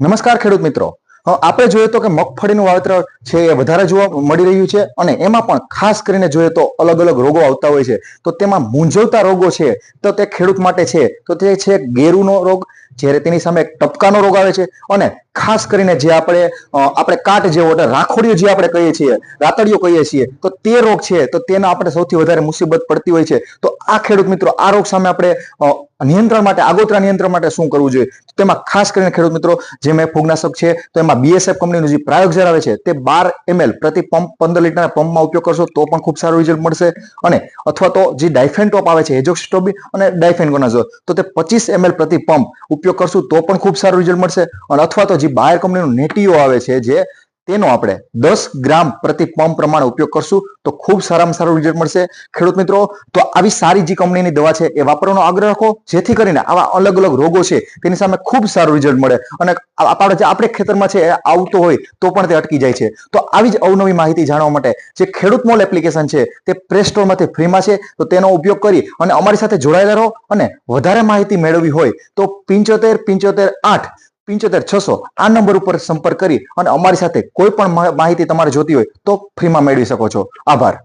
નમસ્કાર ખેડૂત મિત્રો. આપણે જોઈએ તો કે મગફળીનું વાવેતર છે એ વધારે જોવા મળી રહ્યું છે અને એમાં પણ ખાસ કરીને જોઈએ તો અલગ અલગ રોગો આવતા હોય છે. તો તેમાં મૂંઝવતા રોગો છે તો તે ખેડૂત માટે છે. તો તે છે ગેરુનો રોગ જ્યારે તેની સામે ટપકાનો રોગ આવે છે અને ખાસ કરીને જે આપણે આપણે કાટ જેવો એટલે રાખોડિયો જે આપણે કહીએ છીએ રાતડીઓ કહીએ છીએ, તો તે રોગ છે, તો તેના આપણે સૌથી વધારે મુસીબત પડતી હોય છે. તો આ ખેડૂત મિત્રો, આ રોગ સામે આપણે નિયંત્રણ માટે, આગોતરા નિયંત્રણ માટે શું કરવું જોઈએ? તેમાં ખાસ કરીને ખેડૂત મિત્રો, જે મેં ફૂગનાશક છે, તો એમાં બીએસએફ કંપનીનું જે પ્રાયોગ આવે છે, તે બાર એમએલ પ્રતિ પંપ, પંદર લીટરના પંપમાં ઉપયોગ કરશો, તો પણ ખૂબ સારું રિઝલ્ટ મળશે. અને અથવા તો જે ડાયફેન ટોપ આવે છે એજોક્સિટોબી અને ડાયફેનગોનાઝોલ તો તે પચીસ એમએલ પ્રતિ પંપ ઉપયોગ કરશું તો પણ ખૂબ સારું રિઝલ્ટ મળશે. અને અથવા તો જે બાયર કંપનીનું નેટીઓ આવે છે જે તેનો આપણે દસ ગ્રામ પ્રતિ પંપ પ્રમાણે ઉપયોગ કરશું તો ખૂબ સારામાં સારું રિઝલ્ટ મળશે. ખેડૂત મિત્રો, તો આવી સારી જે કંપનીની દવા છે એ વાપરવાનો આગ્રહ રાખો, જેથી કરીને આવા અલગ અલગ રોગો છે તેની સામે ખૂબ સારું રિઝલ્ટ મળે અને આપણે જે આપણે ખેતરમાં છે એ આવતો હોય તો પણ તે અટકી જાય છે. તો આવી જ અવનવી માહિતી જાણવા માટે જે ખેડૂત મોલ એપ્લિકેશન છે તે પ્લે સ્ટોરમાંથી ફ્રીમાં છે, તો તેનો ઉપયોગ કરી અને અમારી સાથે જોડાયેલા રહો અને વધારે માહિતી મેળવવી હોય તો પિંચોતેર પિંચોતેર આઠ પિંચોતેર, છસો, આ નંબર ઉપર સંપર્ક કરી અને અમારી સાથે કોઈ પણ માહિતી તમારે જોતી હોય તો ફ્રીમાં મેળવી શકો છો. આભાર.